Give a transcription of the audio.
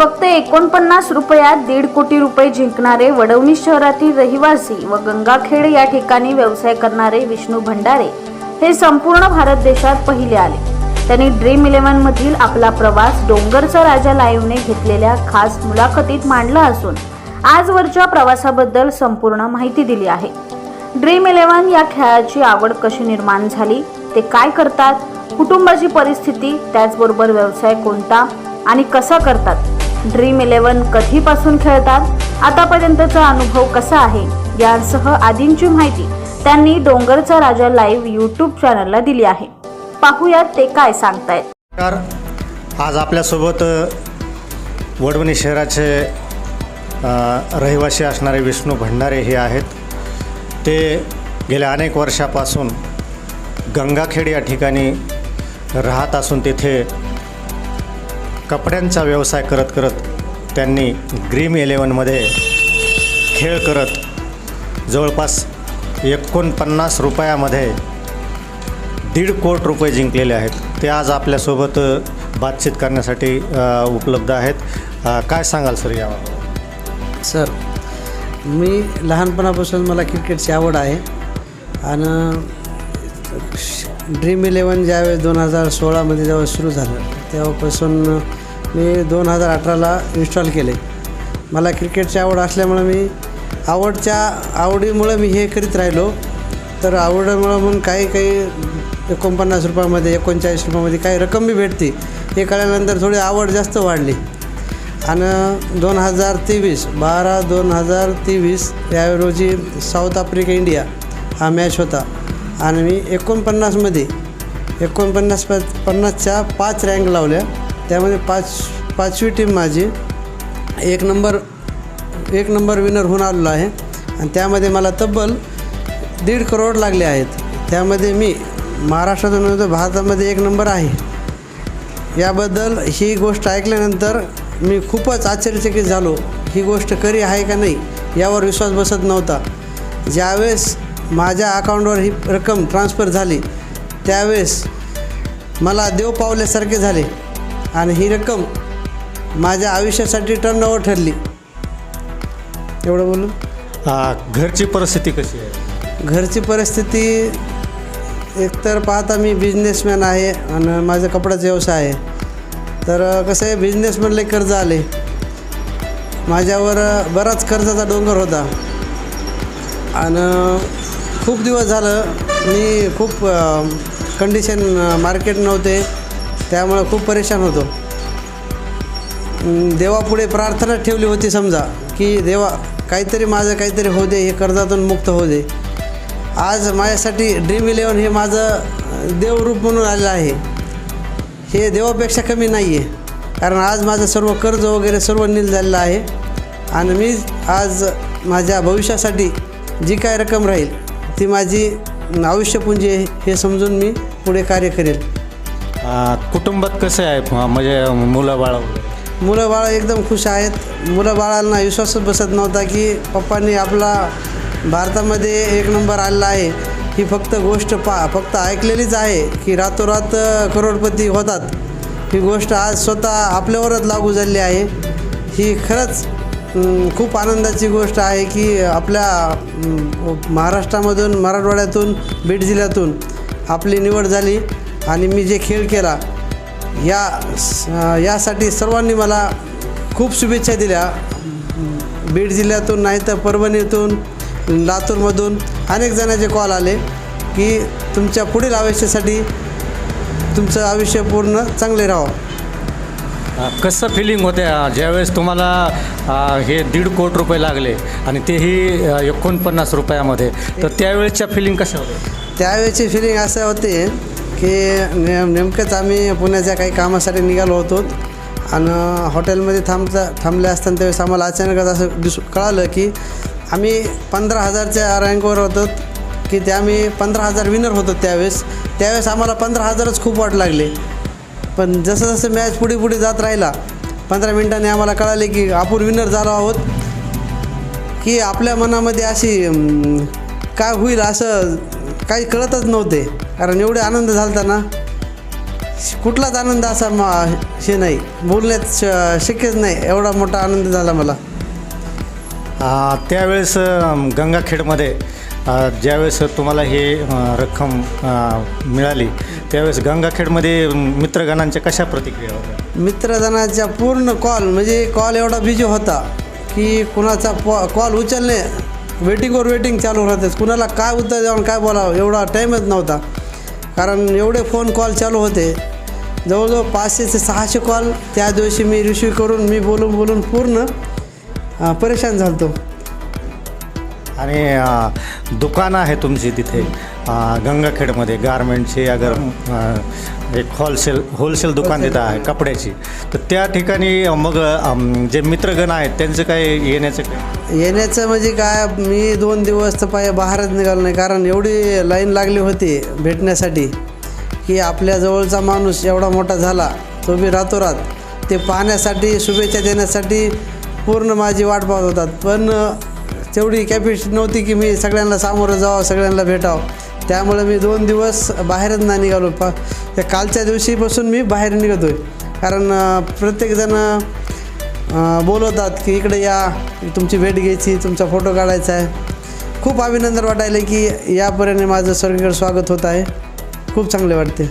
फक्त एकोणपन्नास रुपयात दीड कोटी रुपये जिंकणारे वडवणी शहरातील रहिवासी व गंगाखेड या ठिकाणी व्यवसाय करणारे विष्णू भंडारे हे संपूर्ण भारत देशात पहिले आले. त्यांनी ड्रीम इलेव्हन मधील आपला प्रवास डोंगरचा राजा लाईव्हने घेतलेल्या खास मुलाखतीत मांडला असून आजवरच्या प्रवासाबद्दल संपूर्ण माहिती दिली आहे. ड्रीम इलेव्हन या खेळाची आवड कशी निर्माण झाली ते काय करतात कुटुंबाची परिस्थिती त्याचबरोबर व्यवसाय कोणता आणि कसा करतात ड्रीम इलेव्हन कधीपासून खेळतात? आतापर्यंतचा अनुभव कसा आहे? यासह आदींची माहिती त्यांनी डोंगरचा राजा लाईव्ह यूट्यूब चॅनलला दिली आहे. पाहूयात ते काय सांगतायत. आज आपल्यासोबत वडवणी शहराचे रहिवासी असणारे विष्णू भंडारे हे आहेत. ते गेल्या अनेक वर्षापासून गंगाखेड या ठिकाणी राहत असून तिथे कपड्यांचा व्यवसाय करत करत त्यांनी ग्रीम इलेवनमध्ये खेळ करत जवळपास एकोणपन्नास रुपयामध्ये दीड कोट रुपये जिंकलेले आहेत. ते आज आपल्यासोबत बातचीत करण्यासाठी उपलब्ध आहेत. काय सांगाल सर याबाबत? सर मी लहानपणापासून मला क्रिकेटची आवड आहे. आणि ड्रीम इलेवन ज्यावेळेस दोन हजार सोळामध्ये जेव्हा सुरू झालं तेव्हापासून मी दोन हजार अठराला इन्स्टॉल केले. मला क्रिकेटची आवड असल्यामुळं मी आवडच्या आवडीमुळं मी हे करीत राहिलो. तर आवडीमुळं म्हणून काही काही एकोणपन्नास रुपयामध्ये एकोणचाळीस रुपयामध्ये काही रक्कम बी भेटते. हे कळल्यानंतर थोडी आवड जास्त वाढली. आणि दोन हजार तेवीस बारा दोन हजार तेवीस या रोजी साऊथ आफ्रिका इंडिया हा मॅच होता. आणि मी एकोणपन्नासमध्ये एकोणपन्नास प पन्नासच्या पाच रँक लावल्या. त्यामध्ये पाच पाचवी टीम माझी. एक नंबर एक नंबर विनर होऊन आलेलो आहे. आणि त्यामध्ये मला तब्बल दीड करोड लागले आहेत. त्यामध्ये मी महाराष्ट्रातून नव्हे तर भारतामध्ये एक नंबर आहे. याबद्दल ही गोष्ट ऐकल्यानंतर मी खूपच आश्चर्यचकित झालो. ही गोष्ट खरी आहे का नाही यावर विश्वास बसत नव्हता. ज्यावेळेस माझ्या अकाउंटवर ही रक्कम ट्रान्सफर झाली त्यावेळेस मला देव पावल्यासारखे झाले. आणि ही रक्कम माझ्या आयुष्यासाठी टर्न ओव्हर ठरली. एवढं बोलून? अ, घरची परिस्थिती कशी आहे? घरची परिस्थिती एकतर पाहता मी बिझनेसमॅन आहे आणि माझं कपड्याचा व्यवसाय आहे. तर कसं आहे बिझनेसमॅनला कर्ज आले. माझ्यावर बराच कर्जाचा डोंगर होता. आणि खूप दिवस झालं मी खूप कंडिशन मार्केट नव्हते. त्यामुळं खूप परेशान होतो. देवापुढे प्रार्थना ठेवली होती समजा की देवा काहीतरी माझं काहीतरी होऊ दे हे कर्जातून मुक्त होऊ दे. आज माझ्यासाठी ड्रीम इलेवन हे माझं देवरूप म्हणून आलेलं आहे. हे देवापेक्षा कमी नाही आहे कारण आज माझं सर्व कर्ज वगैरे सर्व नील झालेलं आहे. आणि मी आज माझ्या भविष्यासाठी जी काय रक्कम राहील ती माझी आयुष्यपुंजी आहे हे समजून मी पुढे कार्य करेल. कुटुंबात कसं आहे? म्हणजे मुलं बाळ मुलं बाळ एकदम खुश आहेत. मुलं बाळांना विश्वासच बसत नव्हता की पप्पांनी आपला भारतामध्ये एक नंबर आलेला आहे. ही फक्त गोष्ट पा फक्त ऐकलेलीच आहे की रातोरात करोडपती होतात. ही गोष्ट आज स्वतः आपल्यावरच लागू झाली आहे. ही खरंच खूप आनंदाची गोष्ट आहे की आपल्या महाराष्ट्रामधून मराठवाड्यातून बीड जिल्ह्यातून आपली निवड झाली. आणि मी जे खेळ केला या यासाठी सर्वांनी मला खूप शुभेच्छा दिल्या. बीड जिल्ह्यातून नाही तर परभणीतून लातूरमधून अनेक जणांचे कॉल आले की तुमच्या पुढील आयुष्यासाठी तुमचं आयुष्य पूर्ण चांगले राहावं. कसं फिलिंग होते ज्यावेळेस तुम्हाला हे दीड कोट रुपये लागले आणि तेही एकोणपन्नास रुपयामध्ये तर त्यावेळेसच्या फिलिंग कशा होत्या? त्यावेळेची फिलिंग असं होते की ने नेमकंच आम्ही पुण्याच्या काही कामासाठी निघालो होतो. आणि हॉटेलमध्ये थांबता थांबले असताना त्यावेळेस आम्हाला अचानकच असं दिसू कळालं की आम्ही पंधरा हजारच्या रँकवर होतो की ते आम्ही पंधरा हजार विनर होतो त्यावेळेस. त्यावेळेस आम्हाला पंधरा हजारच खूप वाट लागले. पण जसं जसं मॅच पुढे पुढे जात राहिला पंधरा मिनिटांनी आम्हाला कळाले की आपण विनर झालो आहोत. की आपल्या मनामध्ये अशी काय होईल असं काही कळतच नव्हते. कारण एवढे आनंद झालता ना कुठलाच आनंद असा मा हे नाही. बोलण्यात श शक्यच नाही. एवढा मोठा आनंद झाला मला. आ, त्यावेळेस गंगाखेडमध्ये ज्यावेळेस तुम्हाला हे रक्कम मिळाली त्यावेळेस गंगाखेडमध्ये मित्रगणांच्या कशा प्रतिक्रिया होत्या? मित्रजनाच्या पूर्ण कॉल म्हणजे कॉल एवढा बिजी होता की कुणाचा पॉ कॉल उचलणे वेटिंगवर वेटिंग चालू राहतेच. कुणाला काय उत्तर द्यावं काय बोलावं एवढा टाईमच नव्हता. कारण एवढे फोन कॉल चालू होते. जवळजवळ पाचशे ते सहाशे कॉल त्या दिवशी मी रिसिव्ह करून मी बोलून बोलून पूर्ण परेशान झालो आणि दुकान दुकानं आहे तुमची तिथे. गंगाखेडमध्ये गारमेंटची अगर एक होलसेल होलसेल दुकान तिथं आहे कपड्याची. तर त्या ठिकाणी मग जे मित्रगण आहेत त्यांचं काय येण्याचं? काय येण्याचं म्हणजे काय मी दोन दिवस तर पाय बाहेरच निघालो नाही कारण एवढी लाईन लागली होती भेटण्यासाठी की आपल्या जवळचा माणूस एवढा मोठा झाला तो बी रातोरात ते पाहण्यासाठी शुभेच्छा देण्यासाठी पूर्ण माझी वाट पाहत होतात. पण तेवढी कॅपॅसिटी नव्हती की मी सगळ्यांना सामोरं जावं सगळ्यांना भेटावं. त्यामुळे मी दोन दिवस बाहेरच नाही निघालो. पा त्या कालच्या दिवशीपासून मी बाहेर निघतो आहे कारण प्रत्येकजण बोलवतात की इकडे या तुमची भेट घ्यायची तुमचा फोटो काढायचा आहे. खूप अभिनंदन वाटायलं की यापर्यंत माझं सगळीकडे स्वागत होत आहे. खूप चांगले वाटते.